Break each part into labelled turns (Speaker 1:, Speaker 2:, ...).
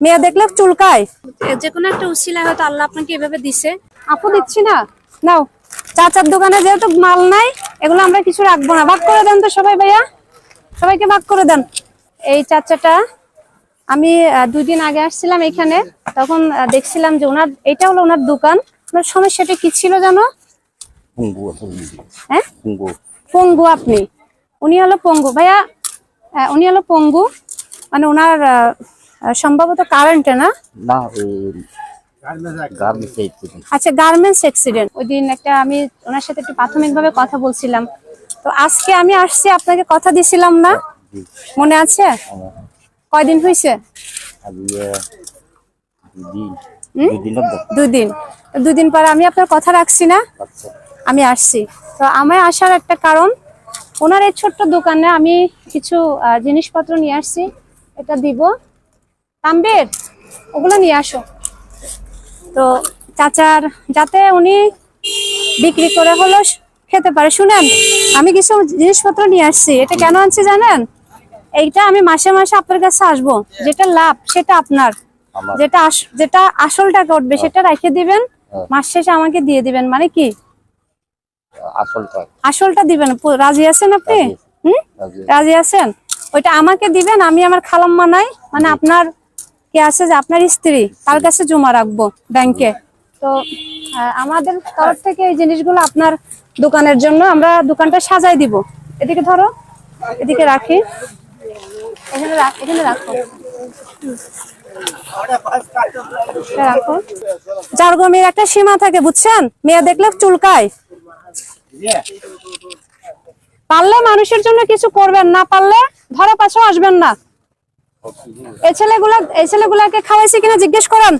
Speaker 1: মেয়ে দেখলে চুলকায়।
Speaker 2: যে কোনো একটা উসিলা হয়তো আল্লাহ আপনাকে এভাবে দিছে।
Speaker 1: আপু দিচ্ছি না? নাও। চাচার দোকানে যেহেতু মাল নাই এগুলো আমরা কিছু রাখব না। ভাগ করে দেন তো সবাই ভাইয়া। সবাইকে ভাগ করে দেন। এই চাচাটা আমি দুই দিন আগে আসছিলাম এখানে। তখন দেখছিলাম যে ওনার এটা হলো ওনার দোকান। ওনার সমস্যাটা কি ছিল জানো?
Speaker 3: পঙ্গু
Speaker 1: হ্যাঁ?
Speaker 3: পঙ্গু।
Speaker 1: পঙ্গু আপনি। উনি হলো পঙ্গু। ভাইয়া আহ, উনি হলো পঙ্গু। মানে ওনার সম্ভবত কারেন্টে না?
Speaker 3: না
Speaker 1: আচ্ছা গার্মেন্টস অ্যাক্সিডেন্ট ওই দিন একটা আমি ওনার সাথে একটু প্রাথমিকভাবে কথা বলছিলাম। তো আজকে আমি আসছি আপনাকে কথা দিছিলাম না। মনে আছে? কয়দিন হয়েছে
Speaker 3: দুদিন। দুদিন
Speaker 1: পরে আমি আপনার কথা রাখছি না।
Speaker 3: আচ্ছা।
Speaker 1: আমি আসছি। তো আমার আসার একটা কারণ ওনার এই ছোট্ট দোকানে আমি কিছু জিনিসপত্র নিয়ে আসছি। এটা দিব। তাম্বের ওগুলো নিয়ে আসো। তো চাচার যাতে উনি বিক্রি করে হলো খেতে পারে। শুনেন আমি কিছু জিনিসপত্র নিয়ে আসছি। এটা কেন আনছি জানেন? এইটা আমি মাসে মাসে আপনার কাছে আসব। যেটা লাভ সেটা আপনার। যেটা যেটা আসল টাকা উঠবে সেটা রেখে দিবেন।
Speaker 3: হ্যাঁ।
Speaker 1: মাস শেষে আমাকে দিয়ে দিবেন। মানে কি?
Speaker 3: আসলটা
Speaker 1: দিবেন। রাজি আছেন আপনি। হুম।
Speaker 3: রাজি
Speaker 1: আছেন? ওইটা আমাকে দিবেন আমি আমার খালাম্মা নাই। মানে আপনার কে আছে যে আপনার স্ত্রী তার কাছে জমা রাখব ব্যাংকে তো আমাদের তরফ থেকে এই জিনিসগুলো আপনার দোকানের জন্য আমরা দোকানটা সাজাই দিব। এদিকে ধরো, এদিকে রাখি। এখানে রাখো একটা সীমা থাকে, বুঝছেন? মেয়ে দেখলে চুলকায়। পারলে মানুষের জন্য কিছু করবেন, না পারলে ধরে পাশেও আসবেন না। এই ছেলেগুলা এই ছেলেগুলাকে খাওয়াইছি কিনা জিজ্ঞেস করেন।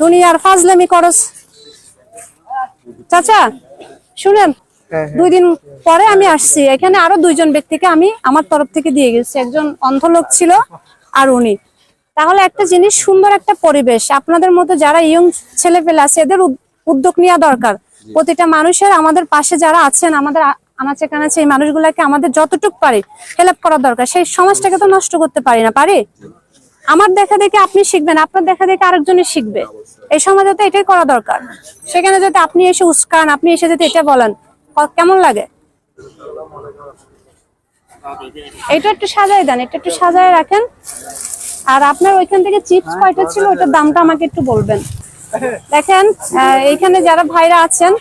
Speaker 1: দুনিয়ার ফাজলামি করস। চাচা শুনেন দুই দিন পরে আমি আসছি। এখানে আরও দুইজন ব্যক্তিকে আমি আমার তরফ থেকে দিয়ে গেছি। একজন অন্ধ লোক ছিল আর উনি। তাহলে একটা জিনিস সুন্দর একটা পরিবেশ। আপনাদের মতো যারা ইয়ং ছেলে পেলে আছে এদের উদ্যোগ নেওয়া দরকার। প্রতিটা মানুষের আমাদের পাশে যারা আছেন আমাদের আ- আনাচে কানাচে এই মানুষগুলাকে আমাদের যতটুক পারে হেল্প করা দরকার। সেই সমাজটাকে তো নষ্ট করতে পারি না, পারে? আমার দেখা দেখে আপনি শিখবেন, আপনার দেখা দেখে আরেকজনে শিখবে। এই সমাজে তো এটাই করা দরকার। সেখানে যদি আপনি এসে উস্কান, আপনি এসে যদি এটা বলেন কেমন লাগে? এটা একটু সাজাই দেন, এটা একটু সাজায় রাখেন। আর আপনার ওইখান থেকে চিপস কয়টা ছিল, ওটার দামটা আমাকে একটু বলবেন। দেখেন এইখানে যারা ভাইরা আছেন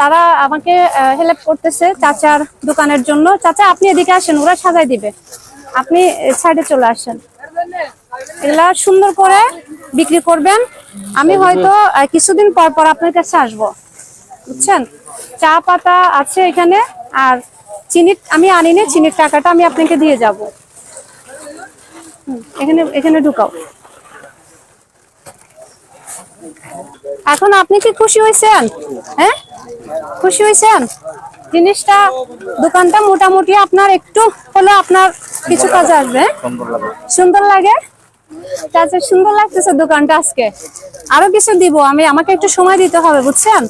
Speaker 1: তারা আমাকে হেল্প করতেছে চাচার দোকানের জন্য। চাচা, আপনি এদিকে আসেন, ওরা সাজাই দিবে। আপনি সাইডে চলে আসেন। এগুলা সুন্দর করে বিক্রি করবেন। আমি হয়তো কিছুদিন পর পর আপনার কাছে আসব। বুঝছেন? চা পাতা আছে এখানে, আর চিনির, আমি আনিনি, চিনির টাকাটা আমি আপনাকে দিয়ে যাব। এখানে এখানে ঢুকাও। এখন আপনি কি খুশি হয়েছেন? হ্যাঁ? খুশি হয়েছেন? জিনিসটা দোকানটা মোটামুটি আপনার একটু হলে আপনার কিছু কাজে আসবে?
Speaker 3: সুন্দর লাগে।
Speaker 1: সুন্দর সুন্দর লাগতেছে দোকানটা আজকে। আরও কিছু দিব আমি আমাকে একটু সময় দিতে হবে বুঝছেন?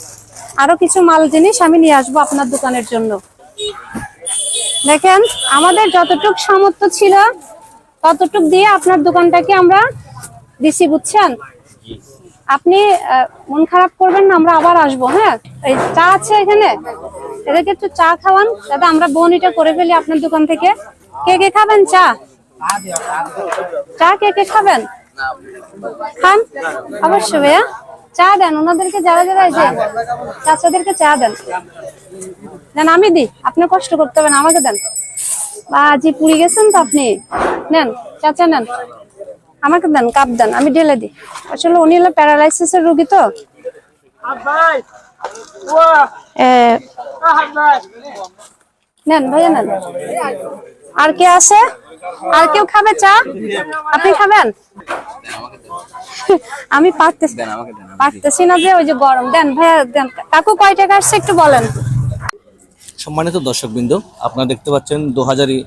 Speaker 1: আরও কিছু মাল জিনিস আমি নিয়ে আসব আপনার দোকানের জন্য। দেখেন আমাদের যতটুক সামর্থ্য ছিল ততটুক দিয়ে আপনার দোকানটাকে আমরা দিছি বুঝছেন? আপনি মন খারাপ করবেন না, আমরা আবার আসব হ্যাঁ? এই চা আছে এখানে? এদেরকে একটু চা খাওয়ান, যাতে আমরা বোন বনিটা করে ফেলি আপনার দোকান থেকে। কে কে খাবেন চা? চা কে কে খাবেন? খান? অবশ্যই ভাইয়া। চা দেন, ওনাদেরকে যারা যারা যে চাচাদেরকে চা দেন। দেন, আমি দিই। আপনি কষ্ট করতে হবে আমাকে দেন। বা আজি পুড়ে গেছেন তো আপনি। নেন, চাচা নেন। আমাকে দেন কাপ দেন আমি ঢেলে দিই। আসলে উনি হলো প্যারালাইসিসের রোগী তো। এ, নেন ভাইয়া নেন। আর কে আছে? আর কেউ খাবে চা? আপনি খাবেন? আমি পারতেছি পারতেছি না যে ওই যে গরম। দেন ভাইয়া দেন। কাকু কয় টাকা আসছে একটু বলেন।
Speaker 4: সম্মানিত দর্শকবৃন্দ আপনারা দেখতে পাচ্ছেন দোহাজারি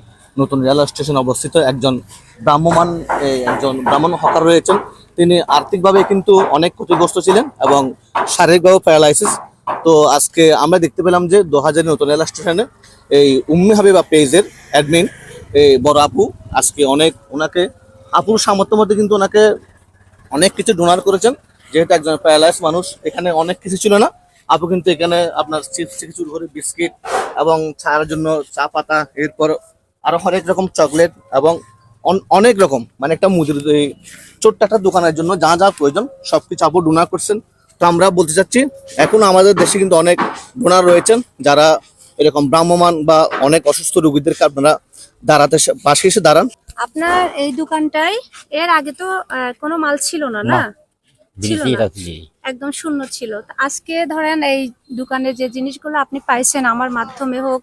Speaker 4: নতুন রেল স্টেশন অবস্থিত একজন ব্রাহ্মমান একজন ব্রাহ্মণ হকার রয়েছেন। তিনি আর্থিকভাবে কিন্তু অনেক ক্ষতিগ্রস্ত ছিলেন এবং শারীরিকভাবে প্যারালাইসিস। তো আজকে আমরা দেখতে পেলাম যে দোহাজারি নতুন রেল স্টেশনে এই উম্মি হাবিবা পেজের অ্যাডমিন এই বড় আপু আজকে অনেক ওনাকে, আপুর সামর্থ্য মধ্যে কিন্তু ওনাকে অনেক কিছু ডোনার করেছেন। যেহেতু একজন প্যারালাইস মানুষ, এখানে অনেক কিছু ছিল না। আপু কিন্তু এখানে আপনার চিপস থেকে শুরু করে বিস্কিট এবং ছায়ার জন্য চা পাতা, এরপর আরও অনেক রকম চকলেট এবং অন- অনেক রকম। মানে একটা মুদির ছোট্ট একটা দোকানের জন্য যা যা প্রয়োজন সবকিছু আপু ডোনার করছেন। তো আমরা বলতে চাচ্ছি এখন আমাদের দেশে কিন্তু অনেক ডোনার রয়েছেন যারা এরকম ভ্রাম্যমান বা অনেক অসুস্থ রোগীদেরকে আপনারা দাঁড়াতে পাশে এসে দাঁড়ান।
Speaker 1: আপনার এই দোকানটায় এর আগে তো আহ, কোনো মাল ছিল না না? ছিল না। একদম শূন্য ছিল। আজকে ধরেন এই দোকানে যে জিনিসগুলো আপনি পাইছেন আমার মাধ্যমে হোক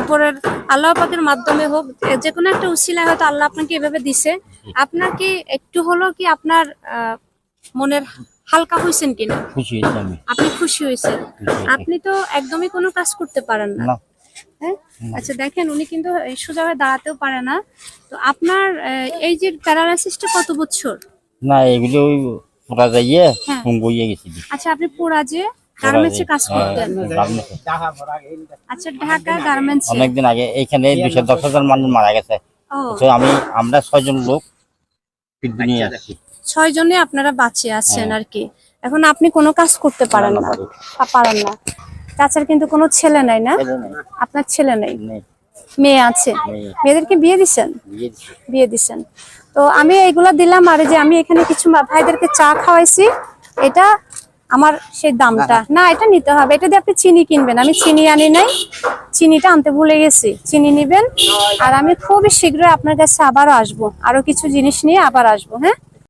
Speaker 1: উপরের আল্লাহ পাকের মাধ্যমে হোক যে কোনো একটা উসিলা হয়তো আল্লাহ আপনাকে এভাবে দিছে। আপনার কি একটু হলো কি আপনার মনের হালকা হয়েছেন কিনা?
Speaker 3: খুশি হয়েছি আমি।
Speaker 1: আপনি খুশি হয়েছেন? আপনি তো একদমই কোনো কাজ করতে পারেন না। হ্যাঁ? আচ্ছা দেখেন উনি কিন্তু সোজা হয়ে দাঁড়াতেও পারে না। তো আপনার এই যে প্যারালাইসিসটা কত বছর
Speaker 3: না এগুলো ওই পুরা যাইয়ে
Speaker 1: হ্যাঁ।
Speaker 3: গেছি।
Speaker 1: আচ্ছা আপনি পুরা যে গার্মেন্টসে কাজ
Speaker 3: হ্যাঁ,
Speaker 1: করতেন। আচ্ছা ঢাকা গার্মেন্টসে
Speaker 3: অনেকদিন আগে এইখানে দুশো দশ হাজার মানুষ মারা গেছে। আমি আমরা ছয়জন লোক নিয়ে আসছি।
Speaker 1: ছয় জনে আপনারা বাঁচে আছেন
Speaker 3: হ্যাঁ।
Speaker 1: আর কি। এখন আপনি কোনো কাজ করতে পারেন না। পারেন না। চাচার কিন্তু কোনো ছেলে নাই না? আপনার ছেলে নেই? মেয়ে আছে? মেয়েদেরকে বিয়ে দিছেন?
Speaker 3: বিয়ে
Speaker 1: দিছেন। তো আমি এইগুলা দিলাম আর যে আমি এখানে কিছু মা- ভাইদেরকে চা খাওয়াইছি। এটা আমার সেই দামটা। না এটা নিতে হবে। এটা দিয়ে আপনি চিনি কিনবেন। আমি চিনি আনি নাই। চিনিটা আনতে ভুলে গেছি। চিনি নিবেন। আর আমি খুবই শীঘ্রই আপনার কাছে আবারও আসব। আরও কিছু জিনিস নিয়ে আবার আসব হ্যাঁ?